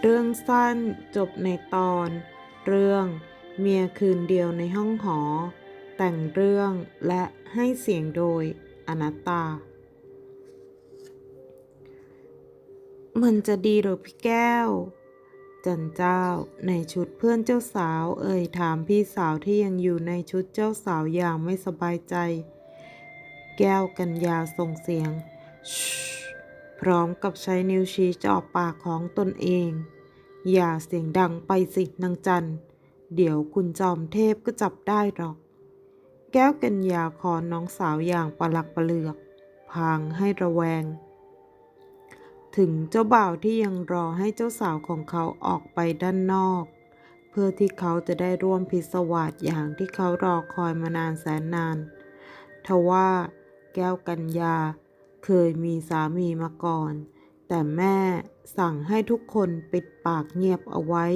เรื่องสั้นจบในตอน เรื่องเมียคืนเดียวในห้องหอ แต่งเรื่องและให้เสียงโดยอนัตตา มันจะดีหรือพี่แก้ว จันเจ้าในชุดเพื่อนเจ้าสาว เอ่ยถามพี่สาวที่ยังอยู่ในชุดเจ้าสาวอย่างไม่สบายใจ แก้วกัญญาส่งเสียงช พร้อมกับใช้นิ้วชี้จ่อปากของตนเอง อย่าเสียงดังไปสินางจัน เดี๋ยวคุณจอมเทพก็จับได้หรอก แก้วกัญญาคอนน้องสาวอย่างปลักปะเลือก พางให้ระแวง ถึงเจ้าบ่าวที่ยังรอให้เจ้าสาวของเขาออกไปด้านนอก เพื่อที่เขาจะได้ร่วมพิศวาสอย่างที่เขารอคอยมานานแสนนานทว่าแก้วกัญญา เคยมีสามีมาก่อน แต่แม่สั่งให้ทุกคนปิดปากเงียบเอาไว้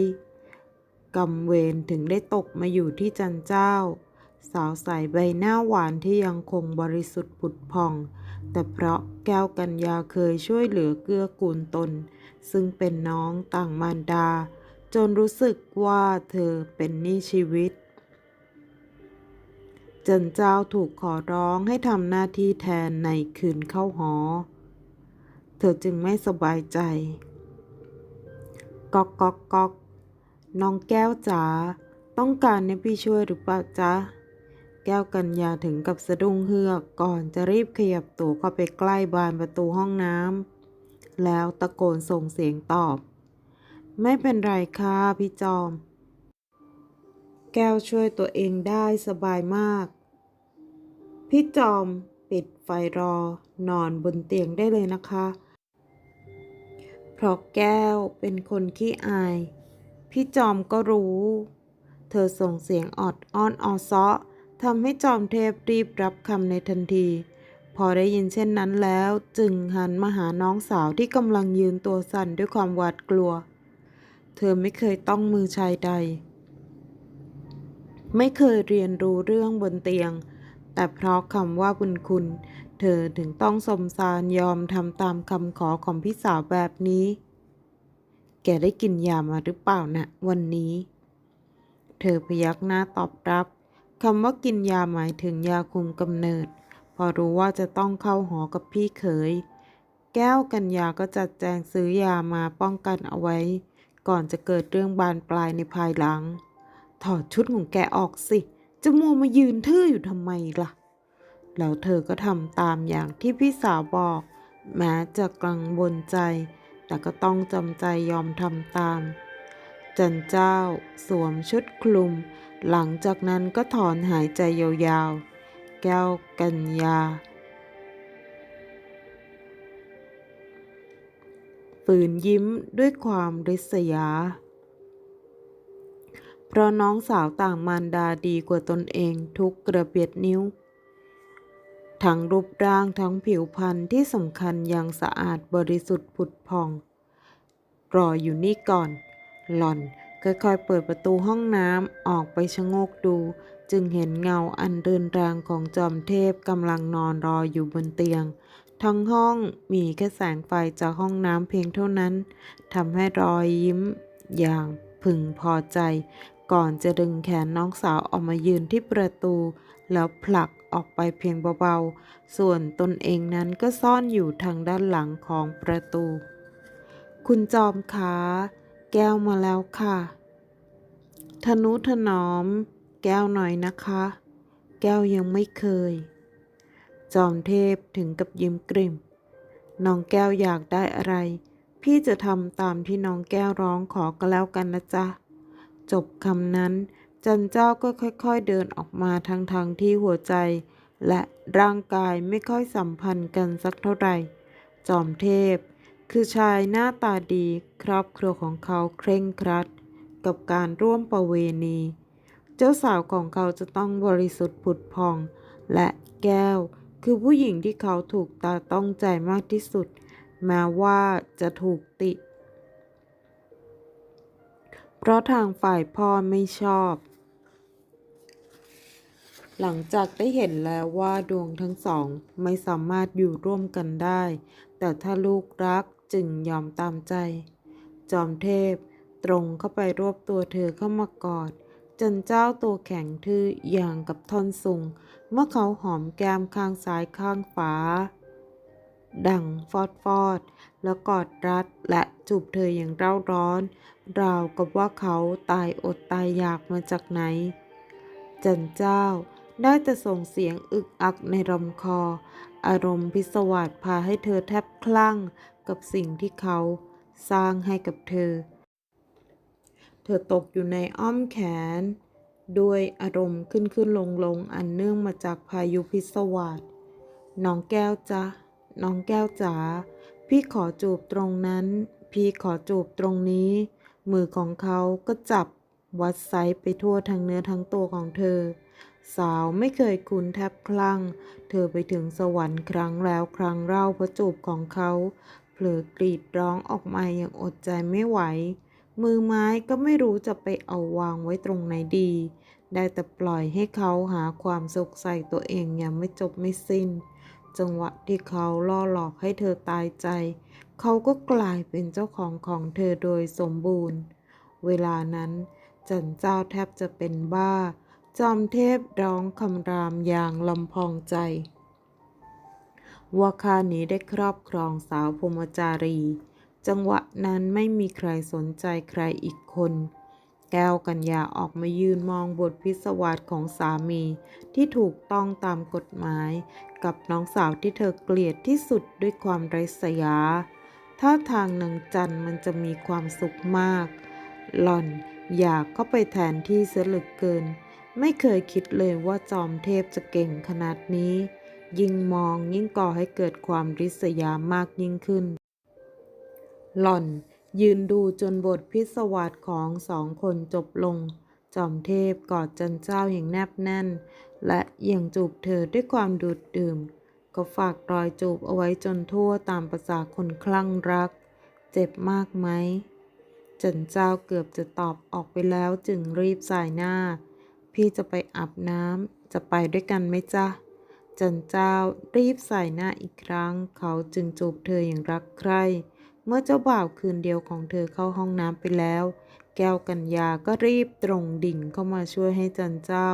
กำเวรถึงได้ตกมาอยู่ที่จันเจ้า สาวใสใบหน้าหวานที่ยังคงบริสุทธิ์ผุดผ่อง แต่เพราะแก้วกัญญาเคยช่วยเหลือเกื้อกูลตน ซึ่งเป็นน้องต่างมารดา จนรู้สึกว่าเธอเป็นหนี้ชีวิต จันเจ้าถูกขอร้องให้ทำหน้าที่แทนในคืนเข้าหอ เธอจึงไม่สบายใจ ก๊อกก๊อกก๊อกน้องแก้วจ๋าต้องการให้พี่ช่วยหรือเปล่าจ๊ะ แก้วกัญญาถึงกับสะดุ้งเฮือกก่อนจะรีบขยับตัวเข้าไปใกล้บานประตูห้องน้ำแล้วตะโกนส่งเสียงตอบ ไม่เป็นไรค่ะพี่จอม แก้วช่วยตัวเองได้สบายมาก พี่จอมปิดไฟรอนอนบนเตียงได้เลยนะคะ เพราะแก้วเป็นคนขี้อาย พี่จอมก็รู้ เธอส่งเสียงออดอ้อนออซ้อทำให้จอมเทพรีบรับคำในทันที พอได้ยินเช่นนั้นแล้วจึงหันมาหาน้องสาวที่กำลังยืนตัวสั่นด้วยความหวาดกลัว เธอไม่เคยต้องมือชายใด ไม่เคยเรียนรู้เรื่องบนเตียง แต่เพราะคำว่าบุญคุณ เธอถึงต้องสมสารยอมทำตามคำขอของพี่สาวแบบนี้ แกได้กินยามาหรือเปล่านะวันนี้ เธอพยักหน้าตอบรับคำว่ากินยาหมายถึงยาคุมกำเนิด พอรู้ว่าจะต้องเข้าหอกับพี่เขย แก้วกัญญาก็จัดแจงซื้อยามาป้องกันเอาไว้ ก่อนจะเกิดเรื่องบานปลายในภายหลัง ถอดชุดของแกออกสิ จะมัวมายืนทื่ออยู่ทำไมล่ะ แล้วเธอก็ทำตามอย่างที่พี่สาวบอก แม้จะกังวลใจ แต่ก็ต้องจำใจยอมทำตาม จันเจ้า สวมชุดคลุม หลังจากนั้นก็ถอนหายใจยาวๆ แก้วกัญญาฝืนยิ้มด้วยความริษยา เพราะน้องสาวต่างมารดาดีกว่าตนเองทุกกระเบียดนิ้ว ทั้งรูปร่างทั้งผิวพรรณที่สำคัญยังสะอาดบริสุทธิ์ผุดผ่อง รออยู่นี่ก่อน หล่อนค่อยๆเปิดประตูห้องน้ำออกไปชะโงกดู จึงเห็นเงาอันเดินรางของจอมเทพกำลังนอนรออยู่บนเตียง ทั้งห้องมีแค่แสงไฟจากห้องน้ำเพียงเท่านั้นทำให้รอยยิ้มอย่างพึงพอใจ ก่อนจะดึงแขนน้องสาวออกมายืนที่ประตู แล้วผลักออกไปเพียงเบาๆ ส่วนตนเองนั้นก็ซ่อนอยู่ทางด้านหลังของประตู คุณจอมขาแก้วมาแล้วค่ะทนุถนอม แก้วหน่อยนะคะ แก้วยังไม่เคย จอมเทพถึงกับยิ้มกริมน้องแก้วอยากได้อะไร พี่จะทำตามที่น้องแก้วร้องขอก็แล้วกันนะจ๊ะ จบคำนั้น จันเจ้าก็ค่อยๆเดินออกมาทั้งๆทที่หัวใจ และร่างกายไม่ค่อยสัมพันธ์กันสักเท่าไหร่ จอมเทพ คือชายหน้าตาดีครอบครัวของเขาเคร่งครัด กับการร่วมประเวณี เจ้าสาวของเขาจะต้องบริสุทธิ์ผุดพอง และแก้ว คือผู้หญิงที่เขาถูกตาต้องใจมากที่สุดแม้ว่าจะถูกติ เพราะทางฝ่ายพ่อไม่ชอบ หลังจากได้เห็นแล้วว่าดวงทั้งสองไม่สามารถอยู่ร่วมกันได้ แต่ถ้าลูกรักจึงยอมตามใจ จอมเทพตรงเข้าไปรวบตัวเธอเข้ามากอด จนเจ้าตัวแข็งทื่ออย่างกับท่อนสุง เมื่อเขาหอมแก้มข้างซ้ายข้างฝาดังฟอดฟอด แล้วกอดรัดและจูบเธออย่างเร่าร้อน ราวกับว่าเขาตายอดตายอยากมาจากไหน จันเจ้าได้แต่ส่งเสียงอึกอักในลำคอ อารมณ์พิศวาสพาให้เธอแทบคลั่งกับสิ่งที่เขาสร้างให้กับเธอ เธอตกอยู่ในอ้อมแขน ด้วยอารมณ์ขึ้นขึ้นลงลงอันเนื่องมาจากพายุพิศวาสน้องแก้วจ๊ะน้องแก้วจ๋า พี่ขอจูบตรงนั้น พี่ขอจูบตรงนี้ มือของเขาก็จับวัดไซส์ไปทั่วทั้งเนื้อทั้งตัวของเธอ สาวไม่เคยคุ้นแทบคลั่ง เธอไปถึงสวรรค์ครั้งแล้วครั้งเล่าเพราะจูบของเขาเผลอกรีดร้องออกมาอย่างอดใจไม่ไหว มือไม้ก็ไม่รู้จะไปเอาวางไว้ตรงไหนดี ได้แต่ปล่อยให้เขาหาความสุขใส่ตัวเองอย่างไม่จบไม่สิ้น จังหวะที่เขาล่อหลอกให้เธอตายใจ เขาก็กลายเป็นเจ้าของของเธอโดยสมบูรณ์ เวลานั้นจันเจ้าแทบจะเป็นบ้า จอมเทพร้องคำรามอย่างลำพองใจ ว่าข้านี้ได้ครอบครองสาวพรหมจารี จังหวะนั้นไม่มีใครสนใจใครอีกคน แก้วกัญญาออกมายืนมองบทพิศวาสของสามีที่ถูกต้องตามกฎหมาย กับน้องสาวที่เธอเกลียดที่สุดด้วยความไร้สยาท่าทางนางจันมันจะมีความสุขมาก หล่อนอยากเข้าไปแทนที่เสียเหลือเกิน ไม่เคยคิดเลยว่าจอมเทพจะเก่งขนาดนี้ ยิ่งมองยิ่งก่อให้เกิดความริษยามากยิ่งขึ้น หล่อน ยืนดูจนบทพิศวาสของสองคนจบลง จอมเทพกอดจันเจ้าอย่างแนบแน่น และยังจูบเธอด้วยความดูดดื่ม ก็ฝากรอยจูบเอาไว้จนทั่วตามประสาคนคลั่งรัก เจ็บมากไหม จันเจ้าเกือบจะตอบออกไปแล้วจึงรีบสายหน้า พี่จะไปอาบน้ำจะไปด้วยกันไหมจ๊ะจันเจ้ารีบใส่หน้าอีกครั้ง เขาจึงจูบเธออย่างรักใคร่ เมื่อเจ้าบ่าวคืนเดียวของเธอเข้าห้องน้ำไปแล้ว แก้วกัญญาก็รีบตรงดิ่งเข้ามาช่วยให้จันเจ้า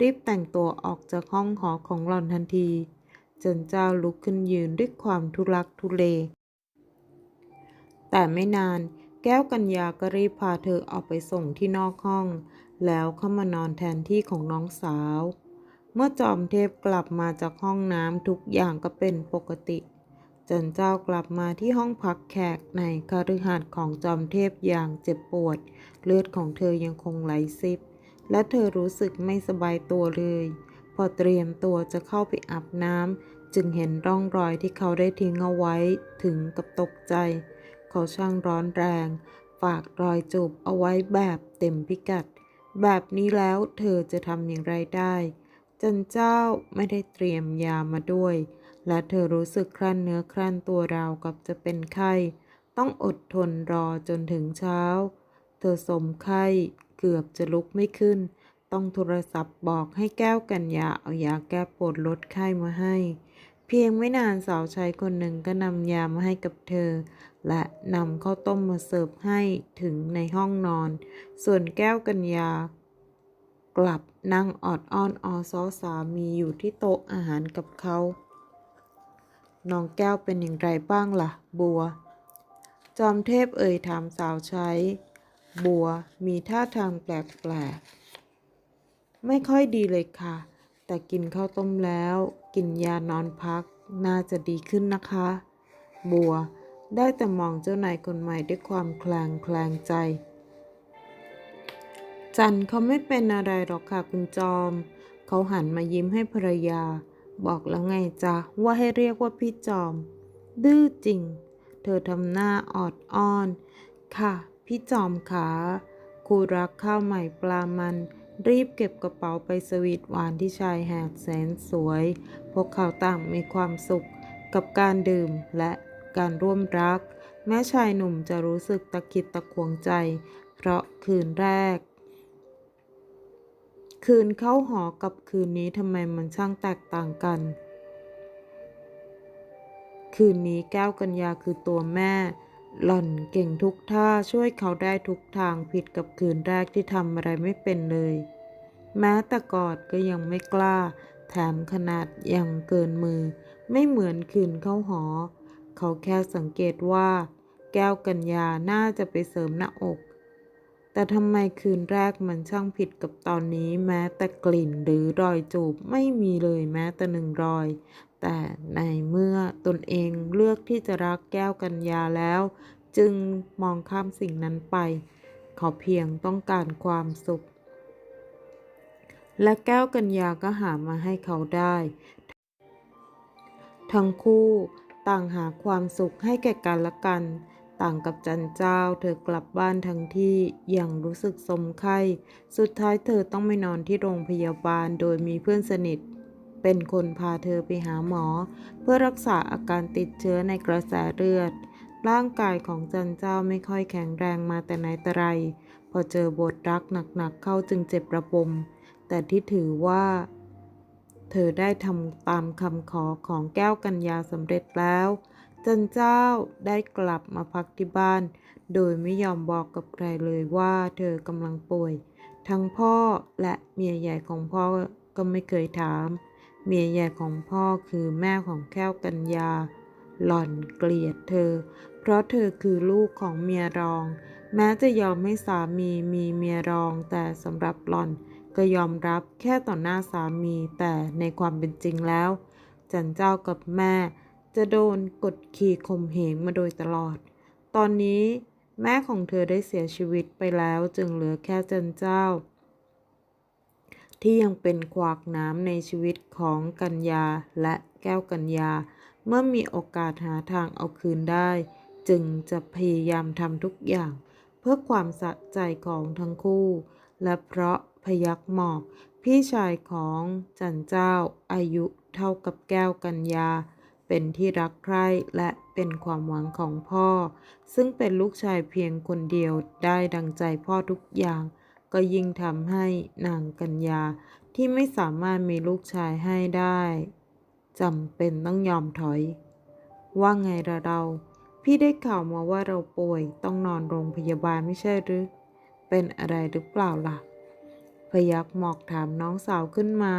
รีบแต่งตัวออกจากห้องหอของหล่อนทันที จันเจ้าลุกขึ้นยืนด้วยความทุลักทุเล แต่ไม่นานแก้วกัญญาก็รีบพาเธอออกไปส่งที่นอกห้อง แล้วเข้ามานอนแทนที่ของน้องสาว เมื่อจอมเทพกลับมาจากห้องน้ำทุกอย่างก็เป็นปกติ จนเจ้ากลับมาที่ห้องพักแขกในคฤหาสน์ของจอมเทพอย่างเจ็บปวด เลือดของเธอยังคงไหลซิบ และเธอรู้สึกไม่สบายตัวเลย พอเตรียมตัวจะเข้าไปอาบน้ำจึงเห็นร่องรอยที่เขาได้ทิ้งเอาไว้ถึงกับตกใจ เขาช่างร้อนแรง ฝากรอยจูบเอาไว้แบบเต็มพิกัด แบบนี้แล้วเธอจะทำอย่างไรได้ จันเจ้าไม่ได้เตรียมยามาด้วย และเธอรู้สึกครั่นเนื้อครั่นตัวราวกับจะเป็นไข้ ต้องอดทนรอจนถึงเช้า เธอสมไข้เกือบจะลุกไม่ขึ้น ต้องโทรศัพท์บอกให้แก้วกัญญาเอายาแก้ปวดลดไข้มาให้ เพียงไม่นานสาวใช้คนหนึ่งก็นำยามาให้กับเธอ และนำข้าวต้มมาเสิร์ฟให้ถึงในห้องนอน ส่วนแก้วกัญญากลับนั่งออดอ้อนออซอสามีอยู่ที่โต๊ะอาหารกับเขา น้องแก้วเป็นอย่างไรบ้างล่ะ บัว จอมเทพเอ่ยถามสาวใช้ บัวมีท่าทางแปลกๆ ไม่ค่อยดีเลยค่ะ แต่กินข้าวต้มแล้ว กินยานอนพัก น่าจะดีขึ้นนะคะ บัวได้แต่มองเจ้านายคนใหม่ด้วยความแคลงแคลงใจ จันเขาไม่เป็นอะไรหรอกค่ะคุณจอม เขาหันมายิ้มให้ภรรยา บอกแล้วไงจ๊ะ ว่าให้เรียกว่าพี่จอม ดื้อจริง เธอทำหน้าออดอ้อน ค่ะ พี่จอมขาครูรักข้าวใหม่ปลามัน รีบเก็บกระเป๋าไปสวีทหวานที่ชายหาดแสนสวย พวกเขาต่างมีความสุขกับการดื่มและการร่วมรัก แม้ชายหนุ่มจะรู้สึกตะคิดตะขวงใจ เพราะคืนแรก คืนเข้าหอกับคืนนี้ทำไมมันช่างแตกต่างกัน คืนนี้แก้วกัญญาคือตัวแม่ หล่อนเก่งทุกท่าช่วยเขาได้ทุกทางผิดกับคืนแรกที่ทำอะไรไม่เป็นเลย แม้แต่กอดก็ยังไม่กล้า แถมขนาดยังเกินมือ ไม่เหมือนคืนเข้าหอ เขาแค่สังเกตว่า แก้วกัญญาน่าจะไปเสริมหน้าอก แต่ทำไมคืนแรกมันช่างผิดกับตอนนี้แม้แต่กลิ่นหรือรอยจูบไม่มีเลยแม้แต่หนึ่งรอย แต่ในเมื่อตนเองเลือกที่จะรักแก้วกัญญาแล้ว จึงมองข้ามสิ่งนั้นไป เขาเพียงต้องการความสุข และแก้วกัญญาก็หามาให้เขาได้ ทั้งคู่ต่างหาความสุขให้แก่กันและกัน ต่างกับจันเจ้า เธอกลับบ้านทั้งที่ยังรู้สึกสมไข้ สุดท้ายเธอต้องไม่นอนที่โรงพยาบาลโดยมีเพื่อนสนิท เป็นคนพาเธอไปหาหมอ เพื่อรักษาอาการติดเชื้อในกระแสเลือด ร่างกายของจันเจ้าไม่ค่อยแข็งแรงมาแต่ไหนแต่ไร พอเจอบทรักหนักๆเข้าจึงเจ็บระบม แต่ที่ถือว่า เธอได้ทำตามคำขอของแก้วกัญญาสำเร็จแล้ว จันเจ้าได้กลับมาพักที่บ้าน โดยไม่ยอมบอกกับใครเลยว่าเธอกำลังป่วย ทั้งพ่อและเมียใหญ่ของพ่อก็ไม่เคยถาม เมียใหญ่ของพ่อคือแม่ของแก้วกัญญา หล่อนเกลียดเธอ เพราะเธอคือลูกของเมียรอง แม้จะยอมให้สามีมีเมียรอง แต่สำหรับหล่อนก็ยอมรับแค่ต่อหน้าสามีแต่ในความเป็นจริงแล้ว จันเจ้ากับแม่ จะโดนกดขี่ข่มเหงมาโดยตลอด ตอนนี้แม่ของเธอได้เสียชีวิตไปแล้วจึงเหลือแค่จันเจ้า ที่ยังเป็นขวากน้ำในชีวิตของกัญญาและแก้วกัญญา เมื่อมีโอกาสหาทางเอาคืนได้ จึงจะพยายามทำทุกอย่าง เพื่อความสะใจของทั้งคู่ และเพราะพยักหมอก พี่ชายของจันเจ้าอายุเท่ากับแก้วกัญญา เป็นที่รักใคร่และเป็นความหวังของพ่อ ซึ่งเป็นลูกชายเพียงคนเดียวได้ดังใจพ่อทุกอย่าง ก็ยิ่งทำให้นางกัญญาที่ไม่สามารถมีลูกชายให้ได้จำเป็นต้องยอมถอย ว่าไงละเรา พี่ได้ข่าวมาว่าเราป่วยต้องนอนโรงพยาบาลไม่ใช่หรือ เป็นอะไรหรือเปล่าล่ะ พยักหมอกถามน้องสาวขึ้นมา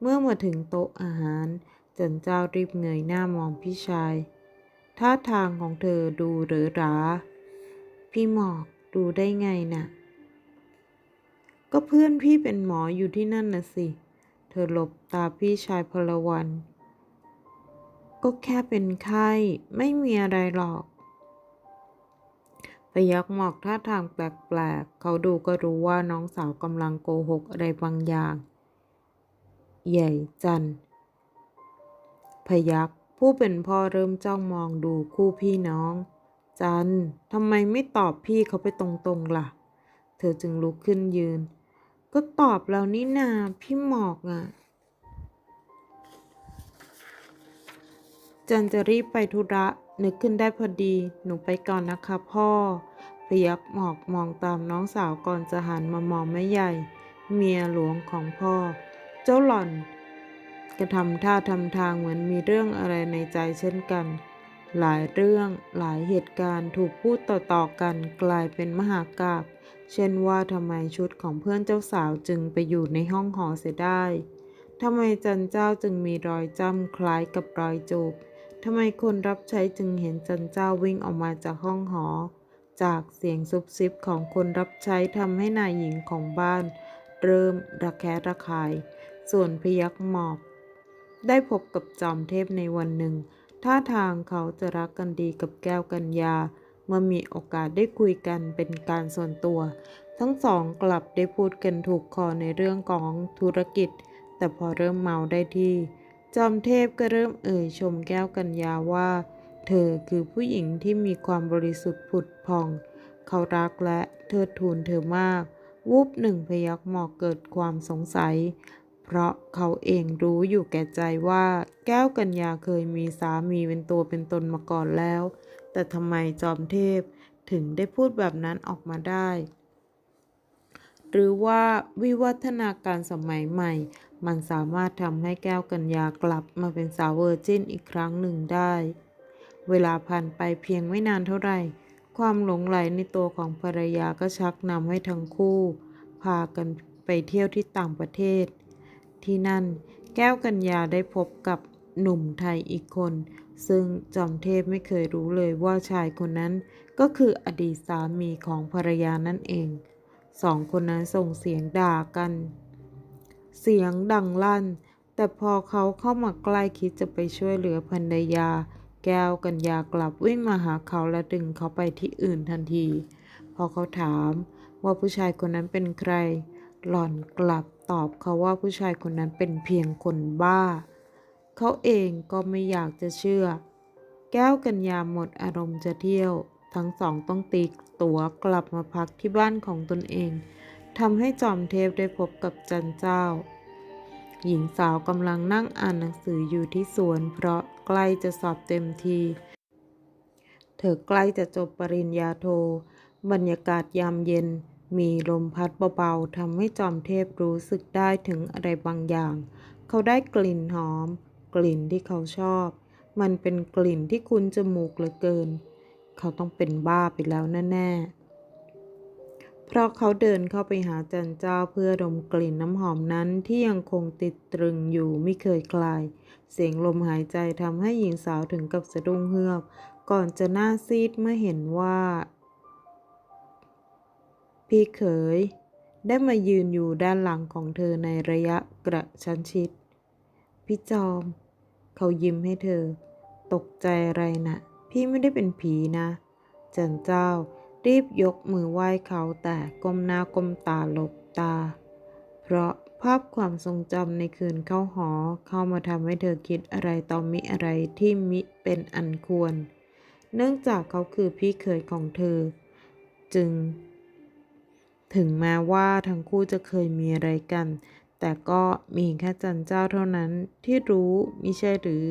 เมื่อมาถึงโต๊ะอาหาร จันเจ้ารีบเงยหน้ามองพี่ชาย ท่าทางของเธอดูเหรอหรา พี่หมอกดูได้ไงน่ะ ก็เพื่อนพี่เป็นหมออยู่ที่นั่นน่ะสิ เธอหลบตาพี่ชายพลวัน ก็แค่เป็นไข้ไม่มีอะไรหรอกพยักหมอกท่าทางแปลกๆ เขาดูก็รู้ว่าน้องสาวกำลังโกหกอะไรบางอย่าง ใหญ่จัน พยักผู้เป็นพ่อเริ่มจ้องมองดูคู่พี่น้อง จันทำไมไม่ตอบพี่เขาไปตรงๆล่ะ เธอจึงลุกขึ้นยืน ก็ตอบแล้วนี่นาพี่หมอกอะ จันจะรีบไปธุระนึกขึ้นได้พอดี หนูไปก่อนนะคะพ่อพยักหมอกมองตามน้องสาวก่อนจะหันมามองแม่ใหญ่ เมียหลวงของพ่อ เจ้าหล่อน กระทำท่าทำทางเหมือนมีเรื่องอะไรในใจเช่นกัน หลายเรื่องหลายเหตุการณ์ถูกพูดต่อๆกันกลายเป็นมหากาบเช่นว่าทำไมชุดของเพื่อนเจ้าสาวจึงไปอยู่ในห้องหอเสียได้ทำไมจันเจ้าจึงมีรอยจ้ำคล้ายกับรอยจูบทำไมคนรับใช้จึงเห็นจันเจ้าวิ่งออกมาจากห้องหอ จากเสียงซุบซิบของคนรับใช้ทำให้นายหญิงของบ้าน เริ่มระแคะระคาย ส่วนพยักหมอบ ได้พบกับจอมเทพในวันหนึ่ง ท่าทางเขาจะรักกันดีกับแก้วกัญญา เมื่อมีโอกาสได้คุยกันเป็นการส่วนตัว ทั้งสองกลับได้พูดกันถูกคอในเรื่องของธุรกิจ แต่พอเริ่มเมาได้ที่ จอมเทพก็เริ่มเอ่ยชมแก้วกัญญาว่า เธอคือผู้หญิงที่มีความบริสุทธิ์ผุดผ่อง เขารักและเทิดทูนเธอมาก วูบหนึ่งพยักหมอกเกิดความสงสัย เพราะเขาเองรู้อยู่แก่ใจว่าแก้วกัญญาเคยมีสามีเป็นตัวเป็นตนมาก่อนแล้ว แต่ทำไมจอมเทพถึงได้พูดแบบนั้นออกมาได้ หรือว่าวิวัฒนาการสมัยใหม่ มันสามารถทำให้แก้วกัญญากลับมาเป็นสาวเวอร์จินอีกครั้งหนึ่งได้ เวลาผ่านไปเพียงไม่นานเท่าไหร่ ความหลงไหลในตัวของภรรยาก็ชักนำให้ทั้งคู่ พากันไปเที่ยวที่ต่างประเทศ ที่นั่น แก้วกัญญาได้พบกับหนุ่มไทยอีกคน ซึ่งจอมเทพไม่เคยรู้เลยว่าชายคนนั้นก็คืออดีตสามีของภรรยานั่นเอง สองคนนั้นส่งเสียงด่ากัน เสียงดังลั่น แต่พอเขาเข้ามาใกล้คิดจะไปช่วยเหลือภรรยา แก้วกัญญากลับวิ่งมาหาเขาและดึงเขาไปที่อื่นทันที พอเขาถามว่าผู้ชายคนนั้นเป็นใคร หล่อนกลับตอบเขาว่าผู้ชายคนนั้นเป็นเพียงคนบ้า เขาเองก็ไม่อยากจะเชื่อ แก้วกัญญาหมดอารมณ์จะเที่ยว ทั้งสองต้องตีตั๋วกลับมาพักที่บ้านของตนเองทำให้จอมเทพได้พบกับจันเจ้า หญิงสาวกำลังนั่งอ่านหนังสืออยู่ที่สวน เพราะใกล้จะสอบเต็มที เธอใกล้จะจบปริญญาโท บรรยากาศยามเย็น มีลมพัดเบาๆทำให้จอมเทพรู้สึกได้ถึงอะไรบางอย่าง เขาได้กลิ่นหอม กลิ่นที่เขาชอบ มันเป็นกลิ่นที่คุ้นจมูกเหลือเกิน เขาต้องเป็นบ้าไปแล้วแน่ๆ เพราะเขาเดินเข้าไปหาจันเจ้าเพื่อดมกลิ่นน้ำหอมนั้นที่ยังคงติดตรึงอยู่ไม่เคยคลาย เสียงลมหายใจทำให้หญิงสาวถึงกับสะดุ้งเฮือก ก่อนจะหน้าซีดเมื่อเห็นว่า พี่เขย ได้มายืนอยู่ด้านหลังของเธอในระยะกระชั้นชิด พี่จอม เขายิ้มให้เธอ ตกใจอะไรนะ่ะ พี่ไม่ได้เป็นผีนะจันเจ้ารีบยกมือไหว้เขาแต่ก้มหน้าก้มตาหลบตา เพราะภาพความทรงจำในคืนเข้าหอเข้ามาทำให้เธอคิดอะไรต่อมิอะไรที่มิเป็นอันควร เนื่องจากเขาคือพี่เขยของเธอ จึง ถึงแม้ว่าทั้งคู่จะเคยมีอะไรกัน แต่ก็มีแค่จันเจ้าเท่านั้นที่รู้มิใช่หรือ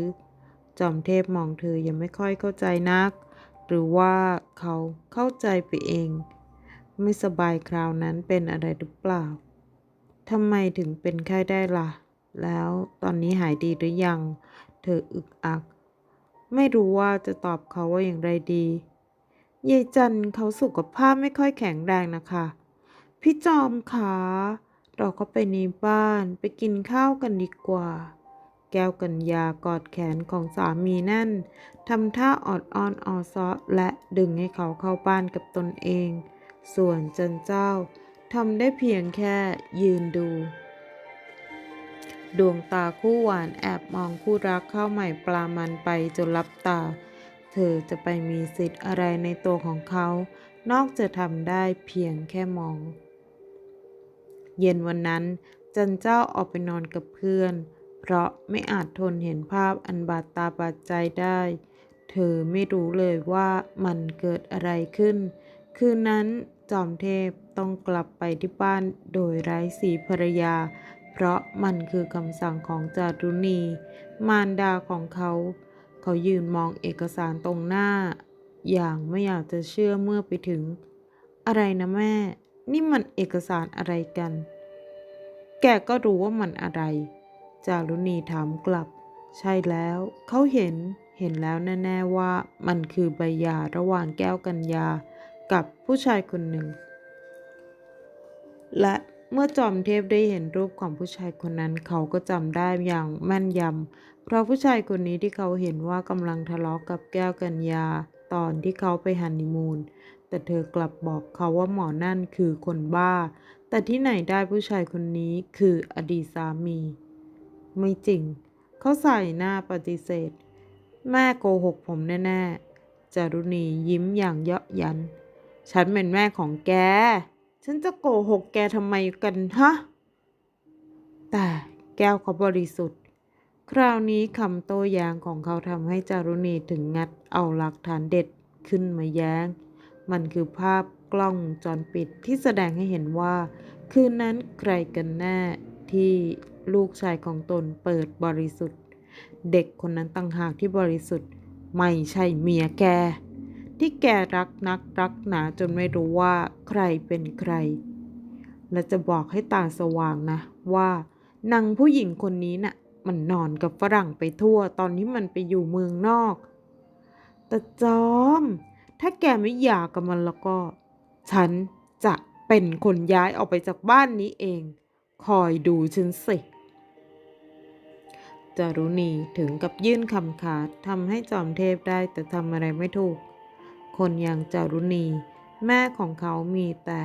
จอมเทพมองเธอยังไม่ค่อยเข้าใจนัก หรือว่าเขาเข้าใจไปเอง ไม่สบายคราวนั้นเป็นอะไรหรือเปล่าทำไมถึงเป็นไข้ได้ล่ะ แล้วตอนนี้หายดีหรือยัง เธออึกอัก ไม่รู้ว่าจะตอบเขาว่าอย่างไรดียายจันเขาสุขภาพไม่ค่อยแข็งแรงนะคะ พี่จอมขาเราก็ไปในบ้านไปกินข้าวกันดีกว่า แก้วกัญญากอดแขนของสามีนั่นทำท่าออดอ้อนออซอและดึงให้เขาเข้าบ้านกับตนเอง ส่วนจันเจ้าทำได้เพียงแค่ยืนดู ดวงตาคู่หวานแอบมองคู่รักเข้าใหม่ปลามันไปจนลับตา เธอจะไปมีสิทธิ์อะไรในตัวของเขา นอกจะทำได้เพียงแค่มอง เย็นวันนั้น จันเจ้าออกไปนอนกับเพื่อน เพราะไม่อาจทนเห็นภาพอันบาดตาบาดใจได้ เธอไม่รู้เลยว่ามันเกิดอะไรขึ้น คืนนั้นจอมเทพต้องกลับไปที่บ้านโดยไร้สีภรรยา เพราะมันคือคำสั่งของจารุณี มารดาของเขา เขายืนมองเอกสารตรงหน้า อย่างไม่อยากจะเชื่อเมื่อไปถึง อะไรนะแม่ นี่มันเอกสารอะไรกัน แกก็รู้ว่ามันอะไร จารุณีถามกลับ ใช่แล้ว เขาเห็น เห็นแล้วแน่ ๆว่ามันคือใบยาระหว่างแก้วกัญญา กับผู้ชายคนหนึ่ง และเมื่อจอมเทพได้เห็นรูปของผู้ชายคนนั้น เขาก็จำได้อย่างแม่นยำ เพราะผู้ชายคนนี้ที่เขาเห็นว่ากำลังทะเลาะกับแก้วกัญญา ตอนที่เขาไปฮันนีมูน แต่เธอกลับบอกเขาว่าหมอนั่นคือคนบ้า แต่ที่ไหนได้ผู้ชายคนนี้คืออดีตสามี ไม่จริง เขาใส่หน้าปฏิเสธ แม่โกหกผมแน่ๆจารุณียิ้มอย่างเยาะยัน ฉันเป็นแม่ของแก ฉันจะโกหกแกทำไมกันฮะ แต่แก้วเขาบริสุทธิ์ คราวนี้คำโต้แย้งของเขาทำให้จารุณีถึงงัดเอาหลักฐานเด็ดขึ้นมาแย้ง มันคือภาพกล้องจรปิดที่แสดงให้เห็นว่า คืนนั้นใครกันแน่ที่ลูกชายของตนเปิดบริสุทธิ์ เด็กคนนั้นต่างหากที่บริสุทธิ์ ไม่ใช่เมียแก ที่แกรักนักรักหนาจนไม่รู้ว่าใครเป็นใคร และจะบอกให้ตาสว่างนะว่านางผู้หญิงคนนี้น่ะมันนอนกับฝรั่งไปทั่วตอนที่มันไปอยู่เมืองนอก แต่จอม ถ้าแกไม่หย่ากับมันแล้วก็ ฉันจะเป็นคนย้ายออกไปจากบ้านนี้เอง คอยดูฉันสิจารุณีถึงกับยื่นคำขาดทำให้จอมเทพได้แต่ทำอะไรไม่ถูก คนอย่างจารุณี แม่ของเขามีแต่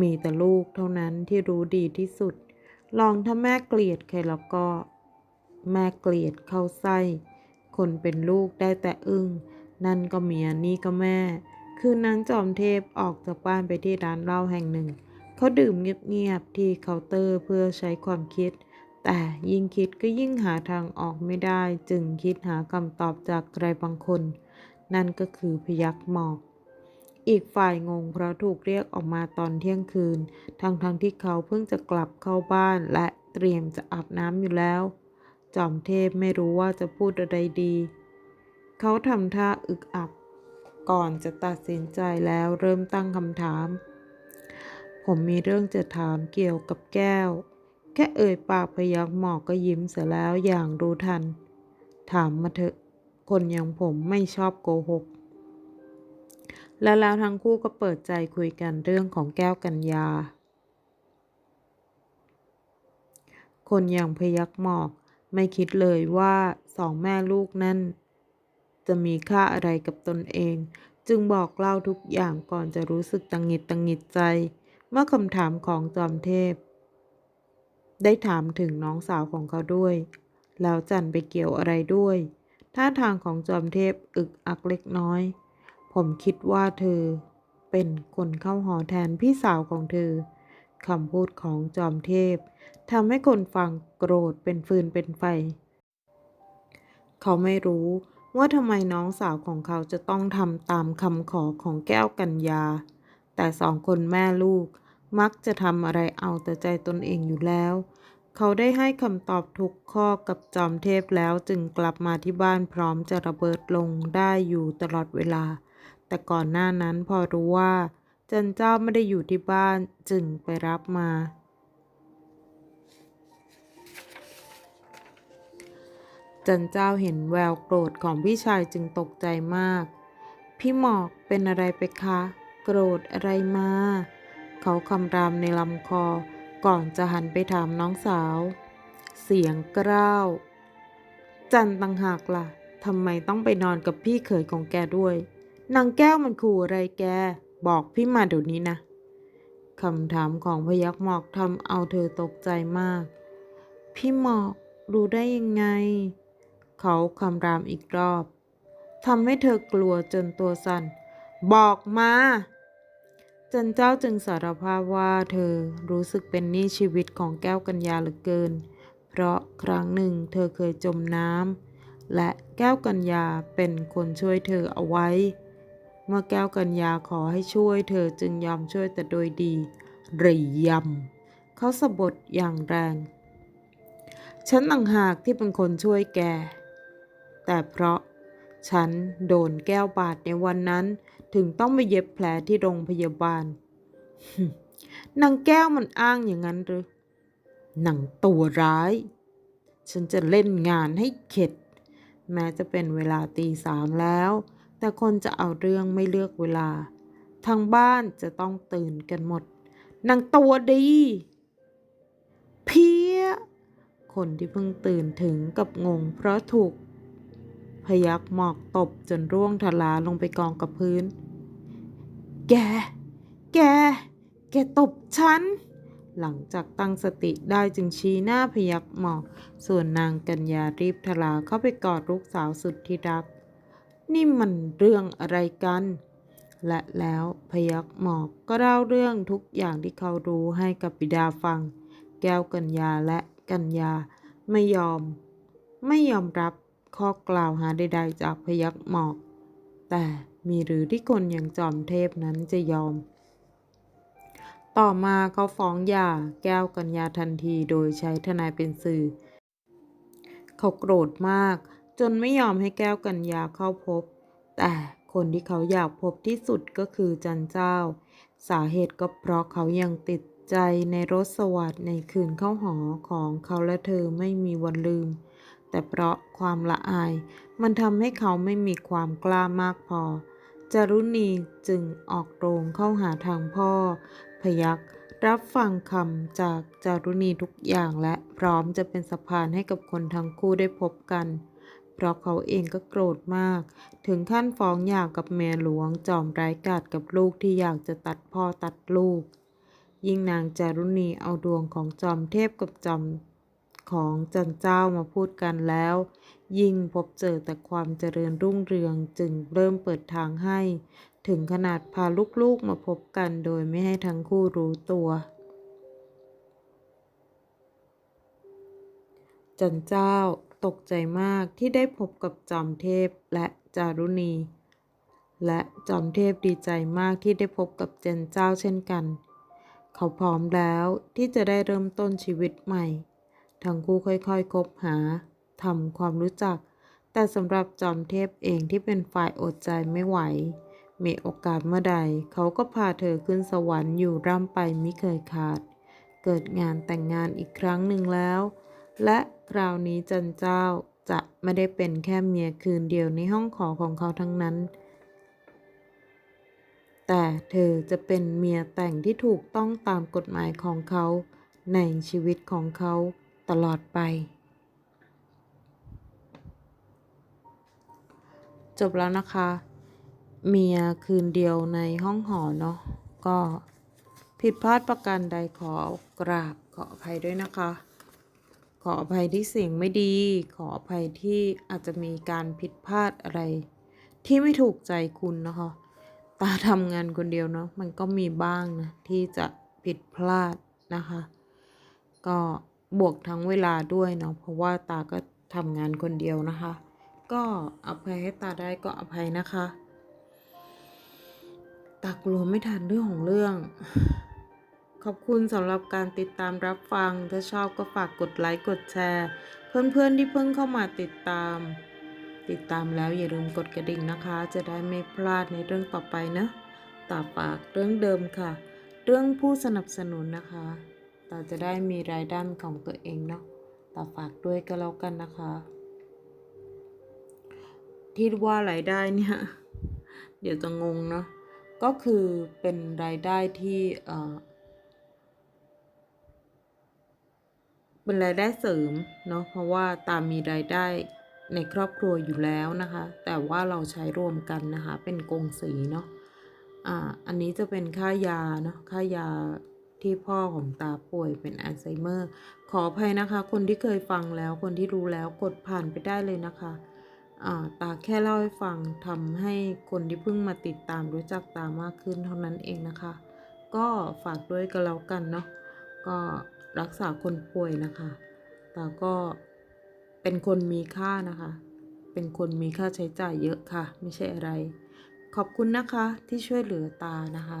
มีแต่ลูกเท่านั้นที่รู้ดีที่สุด ลองถ้าแม่เกลียดใครแล้วก็ แม่เกลียดเข้าไส้ คนเป็นลูกได้แต่อึ้ง นั่นก็เมียนี่ก็แม่ คืนนั้นจอมเทพออกจากบ้านไปที่ร้านเหล้าแห่งหนึ่ง เขาดื่มเงียบๆที่เคาน์เตอร์เพื่อใช้ความคิด แต่ยิ่งคิดก็ยิ่งหาทางออกไม่ได้ จึงคิดหาคำตอบจากใครบางคน นั่นก็คือพยักหมอก อีกฝ่ายงงเพราะถูกเรียกออกมาตอนเที่ยงคืน ทั้งๆทที่เขาเพิ่งจะกลับเข้าบ้านและเตรียมจะอาบน้ำอยู่แล้ว จอมเทพไม่รู้ว่าจะพูดอะไรดี เขาทำท่าอึกอักก่อนจะตัดสินใจแล้วเริ่มตั้งคำถาม ผมมีเรื่องจะถามเกี่ยวกับแก้ว แค่เอ่ยปากพยักหมอกก็ยิ้มเสียแล้วอย่างรู้ทัน ถามมาเถอะ คนอย่างผมไม่ชอบโกหก และแล้วทั้งคู่ก็เปิดใจคุยกันเรื่องของแก้วกัญญา คนอย่างพยักหมอกไม่คิดเลยว่าสองแม่ลูกนั่น จะมีค่าอะไรกับตนเอง จึงบอกเล่าทุกอย่างก่อนจะรู้สึกตังหิดตังหิดใจ เมื่อคำถามของจอมเทพ ได้ถามถึงน้องสาวของเขาด้วย แล้วจันไปเกี่ยวอะไรด้วย ท่าทางของจอมเทพอึกอักเล็กน้อย ผมคิดว่าเธอ เป็นคนเข้าหอแทนพี่สาวของเธอคำพูดของจอมเทพทำให้คนฟังโกรธเป็นฟืนเป็นไฟ เขาไม่รู้ ว่าทำไมน้องสาวของเขาจะต้องทำตามคำขอของแก้วกัญญา แต่สองคนแม่ลูกมักจะทำอะไรเอาแต่ใจตนเองอยู่แล้ว เขาได้ให้คำตอบทุกข้อกับจอมเทพแล้วจึงกลับมาที่บ้านพร้อมจะระเบิดลงได้อยู่ตลอดเวลา แต่ก่อนหน้านั้นพอรู้ว่า จันเจ้าไม่ได้อยู่ที่บ้านจึงไปรับมา จันเจ้าเห็นแววโกรธของพี่ชายจึงตกใจมาก พี่หมอกเป็นอะไรไปคะ โกรธอะไรมา เขาคำรามในลำคอ ก่อนจะหันไปถามน้องสาว เสียงกร้าว จันตังหากล่ะทำไมต้องไปนอนกับพี่เขยของแกด้วย นางแก้วมันขู่อะไรแก บอกพี่มาเดี๋ยวนี้นะคำถามของพยักหมอกทำเอาเธอตกใจมาก พี่หมอกรู้ได้ยังไง เขาคำรามอีกรอบทำให้เธอกลัวจนตัวสั่น บอกมา จันเจ้าจึงสารภาพว่าเธอรู้สึกเป็นหนี้ชีวิตของแก้วกัญญาเหลือเกิน เพราะครั้งหนึ่งเธอเคยจมน้ำและแก้วกัญญาเป็นคนช่วยเธอเอาไว้ เมื่อแก้วกัญญาขอให้ช่วยเธอจึงยอมช่วยแต่โดยดีหรียำเขาสะบดอย่างแรง ฉันต่างหากที่เป็นคนช่วยแก แต่เพราะฉันโดนแก้วบาดในวันนั้น ถึงต้องไปเย็บแผลที่โรงพยาบาล นางแก้วมันอ้างอย่างนั้นหรือหนังตัวร้าย ฉันจะเล่นงานให้เข็ด แม้จะเป็นเวลาตีสามแล้ว แต่คนจะเอาเรื่องไม่เลือกเวลา ทางบ้านจะต้องตื่นกันหมดนางตัวดี เพี้ย คนที่เพิ่งตื่นถึงกับงงเพราะถูก พยักหมอกตบจนร่วงทลาลงไปกองกับพื้น แก แก แกตบฉัน หลังจากตั้งสติได้จึงชี้หน้าพยักหมอก ส่วนนางกัญญารีบทลาเข้าไปกอดลูกสาวสุดที่รัก นี่มันเรื่องอะไรกัน และแล้วพยักหมอกก็เล่าเรื่องทุกอย่างที่เขารู้ให้กับบิดาฟัง แก้วกัญญาและกัญญาไม่ยอม ไม่ยอมรับ ข้อกล่าวหาใดๆจากพยักหมอก แต่มีหรือที่คนอย่างจอมเทพนั้นจะยอม ต่อมาเขาฟ้องหย่าแก้วกัญญาทันทีโดยใช้ทนายเป็นสื่อ เขาโกรธมาก จนไม่ยอมให้แก้วกัญญาเข้าพบ แต่คนที่เขาอยากพบที่สุดก็คือจันเจ้า สาเหตุก็เพราะเขายังติดใจในรถสวัสดในคืนเข้าหอของเขาและเธอไม่มีวันลืม แต่เพราะความละอายมันทำให้เขาไม่มีความกล้ามากพอจารุณีจึงออกโรงเข้าหาทางพ่อ พยักรับฟังคำจากจารุณีทุกอย่างและพร้อมจะเป็นสะพานให้กับคนทั้งคู่ได้พบกัน เพราะเขาเองก็โกรธมาก ถึงขั้นฟ้องหย่ากับเมียหลวงจอมร้ายกาจกับลูกที่อยากจะตัดพ่อตัดลูก ยิ่งนางจารุณีเอาดวงของจอมเทพกับจอม ของจันเจ้ามาพูดกันแล้ว ยิ่งพบเจอแต่ความเจริญรุ่งเรืองจึงเริ่มเปิดทางให้ ถึงขนาดพาลูกๆมาพบกันโดยไม่ให้ทั้งคู่รู้ตัวจันเจ้าตกใจมากที่ได้พบกับจอมเทพและจารุณี และจอมเทพดีใจมากที่ได้พบกับเจนเจ้าเช่นกัน เขาพร้อมแล้วที่จะได้เริ่มต้นชีวิตใหม่ ทั้งคู่ค่อยๆคบหาทำความรู้จัก แต่สำหรับจอมเทพเองที่เป็นฝ่ายอดใจไม่ไหว มีโอกาสเมื่อใด เขาก็พาเธอขึ้นสวรรค์อยู่ร่ำไปไม่เคยขาด เกิดงานแต่งงานอีกครั้งหนึ่งแล้ว และคราวนี้จันเจ้าจะไม่ได้เป็นแค่เมียคืนเดียวในห้องขอของเขาทั้งนั้น แต่เธอจะเป็นเมียแต่งที่ถูกต้องตามกฎหมายของเขาในชีวิตของเขา ตลอดไป จบแล้วนะคะ เมียคืนเดียวในห้องหอเนาะก็ผิดพลาดประการใดขอกราบขออภัยด้วยนะคะ ขออภัยที่เสียงไม่ดี ขออภัยที่อาจจะมีการผิดพลาดอะไร ที่ไม่ถูกใจคุณนะคะ ตาทำงานคนเดียวเนาะมันก็มีบ้างนะที่จะผิดพลาดนะคะ ก็ บวกทั้งเวลาด้วยเนาะเพราะว่าตาก็ทำงานคนเดียวนะคะ ก็อภัยให้ตาได้ก็อภัยนะคะ ตากลัวไม่ทันเรื่องของเรื่อง ขอบคุณสำหรับการติดตามรับฟัง ถ้าชอบก็ฝากกดไลค์กดแชร์ เพื่อนๆที่เพิ่งเข้ามาติดตาม ติดตามแล้วอย่าลืมกดกระดิ่งนะคะ จะได้ไม่พลาดในเรื่องต่อไปนะตาฝากเรื่องเดิมค่ะ เรื่องผู้สนับสนุนนะคะ ตาจะได้มีรายได้ของตัวเองเนาะตาฝากด้วยก็แล้วกันนะคะ ที่ว่ารายได้เนี่ย เดี๋ยวจะงงเนาะก็คือเป็นรายได้ที่เอ่อเป็นรายได้เสริมเนาะเพราะว่าตามมีรายได้ในครอบครัวอยู่แล้วนะคะ แต่ว่าเราใช้รวมกันนะคะ เป็นกงสีเนาะอ่าอันนี้จะเป็นค่ายาเนาะค่ายา ที่พ่อของตาป่วยเป็นอัลไซเมอร์ ขออภัยนะคะ คนที่เคยฟังแล้วคนที่รู้แล้วกดผ่านไปได้เลยนะคะตาแค่เล่าให้ฟังทำให้คนที่เพิ่งมาติดตามรู้จักตามากขึ้นเท่านั้นเองนะคะ ก็ฝากด้วยก็แล้วกันเนาะก็รักษาคนป่วยนะคะตาก็เป็นคนมีค่านะคะ เป็นคนมีค่าใช้จ่ายเยอะค่ะ ไม่ใช่อะไร ขอบคุณนะคะที่ช่วยเหลือตานะคะ